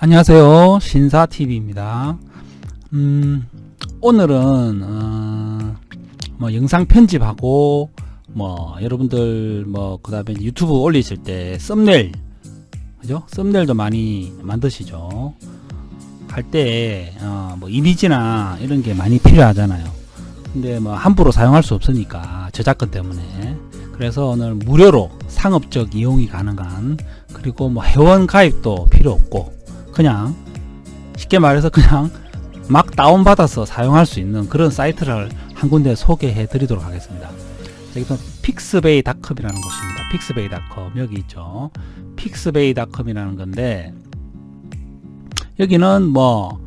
안녕하세요. 신사TV입니다. 음, 오늘은, 어, 뭐, 영상 편집하고, 뭐, 여러분들, 뭐, 그 다음에 유튜브 올리실 때, 썸네일, 그죠? 썸네일도 많이 만드시죠? 할 때, 어, 뭐, 이미지나 이런 게 많이 필요하잖아요. 근데 뭐, 함부로 사용할 수 없으니까, 저작권 때문에. 그래서 오늘 무료로 상업적 이용이 가능한, 그리고 뭐, 회원 가입도 필요 없고, 그냥 쉽게 말해서 그냥 막 다운받아서 사용할 수 있는 그런 사이트를 한 군데 소개해 드리도록 하겠습니다. 여기서 픽스베이닷컴이라는 곳입니다. 픽스베이닷컴 여기 있죠. 픽스베이닷컴이라는 건데 여기는 뭐,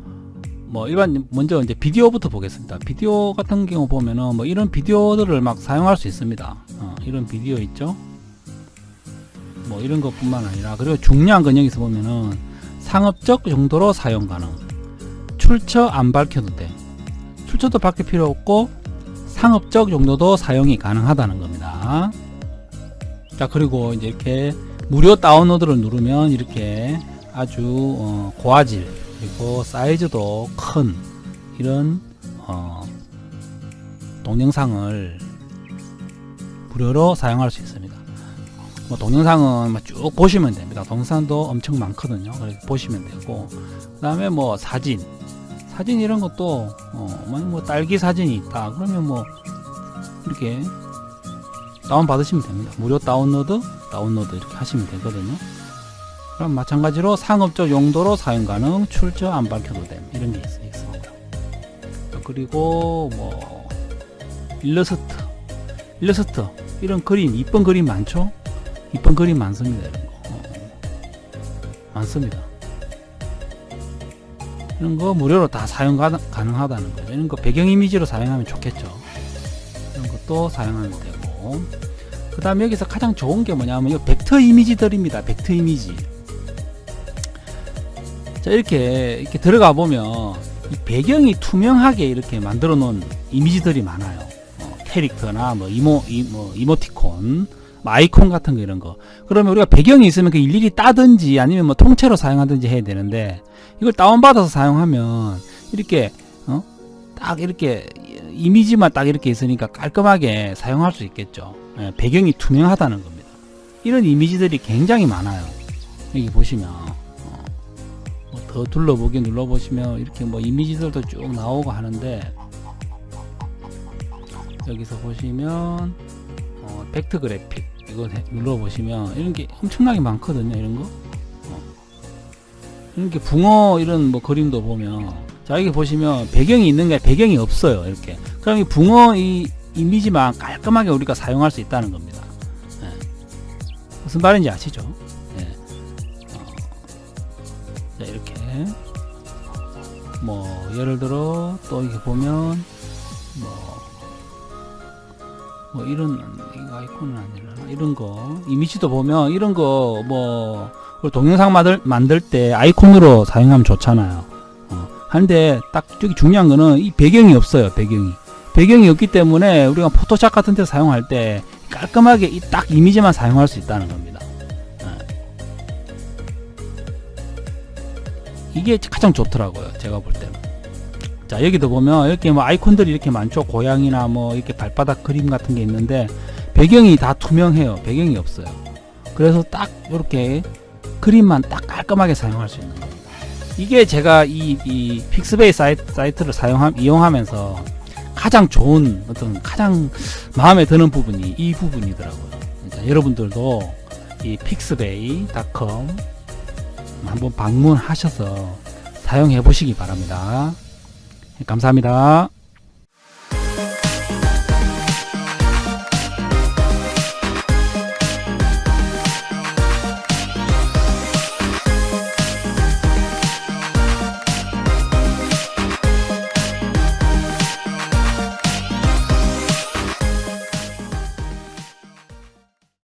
뭐 일반 먼저 이제 비디오부터 보겠습니다. 비디오 같은 경우 보면은 뭐 이런 비디오들을 막 사용할 수 있습니다. 어, 이런 비디오 있죠. 뭐 이런 것뿐만 아니라 그리고 중요한 건 여기서 보면은 상업적 정도로 사용 가능. 출처 안 밝혀도 돼. 출처도 밝힐 필요 없고 상업적 정도도 사용이 가능하다는 겁니다. 자 그리고 이제 이렇게 무료 다운로드를 누르면 이렇게 아주 어, 고화질 그리고 사이즈도 큰 이런 어, 동영상을 무료로 사용할 수 있습니다. 뭐 동영상은 뭐쭉 보시면 됩니다. 동영상도 엄청 많거든요. 보시면 되고 그 다음에 뭐 사진 사진 이런 것도 어, 뭐 딸기 사진이 있다 그러면 뭐 이렇게 다운 받으시면 됩니다. 무료 다운로드 다운로드 이렇게 하시면 되거든요. 그럼 마찬가지로 상업적 용도로 사용 가능 출처 안 밝혀도 됨 이런 게 있, 있습니다. 그리고 뭐 일러스트 일러스트 이런 그림 이쁜 그림 많죠? 이쁜 그림 많습니다. 이런 거. 어, 많습니다. 이런 거 무료로 다 사용 가, 가능하다는 거죠. 이런 거 배경 이미지로 사용하면 좋겠죠. 이런 것도 사용하면 되고. 그 다음에 여기서 가장 좋은 게 뭐냐면 이 벡터 이미지들입니다. 벡터 이미지. 자, 이렇게, 이렇게 들어가 보면 이 배경이 투명하게 이렇게 만들어 놓은 이미지들이 많아요. 어, 캐릭터나 뭐 이모, 이, 뭐 이모티콘, 뭐 아이콘 같은 거 이런 거. 그러면 우리가 배경이 있으면 그 일일이 따든지 아니면 뭐 통째로 사용하든지 해야 되는데 이걸 다운받아서 사용하면 이렇게 어? 딱 이렇게 이미지만 딱 이렇게 있으니까 깔끔하게 사용할 수 있겠죠. 예, 배경이 투명하다는 겁니다. 이런 이미지들이 굉장히 많아요. 여기 보시면 어, 뭐더 둘러보기 눌러보시면 이렇게 뭐 이미지들도 쭉 나오고 하는데 여기서 보시면 어, 벡터 그래픽 이거 해- 눌러보시면 이런 게 엄청나게 많거든요 이런 거 어. 이런 게 붕어 이런 뭐 그림도 보면 자 여기 보시면 배경이 있는 게 배경이 없어요 이렇게 그럼 이 붕어 이 이미지만 깔끔하게 우리가 사용할 수 있다는 겁니다 예. 무슨 말인지 아시죠 예. 어. 자 이렇게 뭐 예를 들어 또 이렇게 보면 뭐 뭐 이런 아이콘은 아니라 이런 거 이미지도 보면 이런 거 뭐 동영상 만들 만들 때 아이콘으로 사용하면 좋잖아요. 어, 하는데 딱 저기 중요한 거는 이 배경이 없어요. 배경이 배경이 없기 때문에 우리가 포토샵 같은 데 사용할 때 깔끔하게 이 딱 이미지만 사용할 수 있다는 겁니다. 예. 이게 가장 좋더라고요. 제가 볼 때는. 자 여기도 보면 이렇게 뭐 아이콘들이 이렇게 많죠. 고양이나 뭐 이렇게 발바닥 그림 같은 게 있는데 배경이 다 투명해요. 배경이 없어요. 그래서 딱 이렇게 그림만 딱 깔끔하게 사용할 수 있는 겁니다. 이게 제가 이, 이 픽스베이 사이트, 사이트 를 사용함 이용하면서 가장 좋은 어떤 가장 마음에 드는 부분이 이 부분이더라고요. 그러니까 여러분들도 이 픽스베이닷컴 한번 방문하셔서 사용해 보시기 바랍니다 감사합니다.